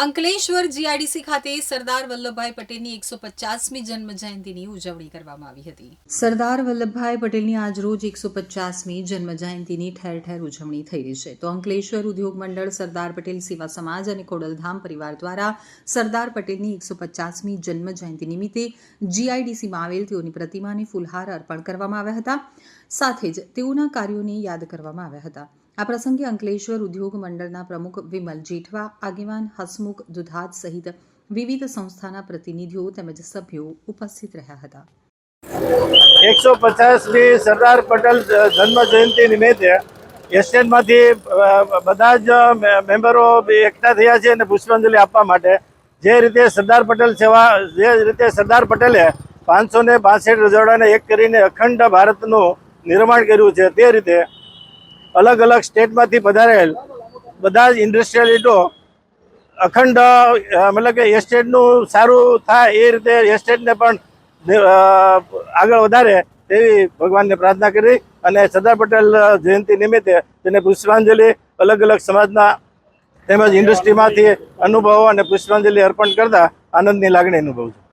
Ankleshwar GIDC ખાતે સરદાર વલ્લભભાઈ પટેલની એકસો પચાસમી જન્મ જયંતિની ઉજવણી કરવામાં આવી હતી. સરદાર વલ્લભભાઈ પટેલની આજરોજ એકસો પચાસમી જન્મ જયંતિની ઠેર ઠેર ઉજવણી થઈ રહી છે. તો અંકલેશ્વર ઉદ્યોગ મંડળ સરદાર પટેલ સેવા સમાજ અને ખોડલધામ પરિવાર દ્વારા સરદાર પટેલની એકસો પચાસમી જન્મ જયંતિ નિમિત્તે જીઆઈડીસીમાં આવેલ તેઓની પ્રતિમાને ફૂલહાર અર્પણ કરવામાં આવ્યા હતા. સાથે જ તેઓના કાર્યોને યાદ કરવામાં આવ્યા હતા. આ પ્રસંગે અંકલેશ્વર ઉદ્યોગ મંડળના પ્રમુખ વિમલ જેઠવા, આગેવાન હસમુખ દુધાત સહિત વિવિધ સંસ્થાના પ્રતિનિધિઓ તેમજ સભ્યો ઉપસ્થિત રહ્યા હતા. એકસો પચાસમી સરદાર પટેલ જન્મ જયંતિ નિમિત્તે એશિયનમાંથી બધા જ મેમ્બરો એકઠા થયા છે અને પુષ્પાંજલિ આપવા માટે. જે રીતે સરદાર પટેલ સેવા, જે રીતે સરદાર પટેલે પાંચસો ને બાસઠ રજવાડાને એક કરીને અખંડ ભારતનું નિર્માણ કર્યું છે, તે રીતે અલગ અલગ સ્ટેટમાંથી પધારેલ બધા જ ઇન્ડસ્ટ્રીયલિસ્ટો અખંડ મતલબ કે એસ્ટેટનું સારું થાય એ રીતે એસ્ટેટને પણ આગળ વધારે તેવી ભગવાનને પ્રાર્થના કરી અને સરદાર પટેલ જયંતિ નિમિત્તે તેને પુષ્પાંજલિ અલગ અલગ સમાજના તેમજ ઇન્ડસ્ટ્રીમાંથી અનુભવો અને પુષ્પાંજલિ અર્પણ કરતા આનંદની લાગણી અનુભવું છું.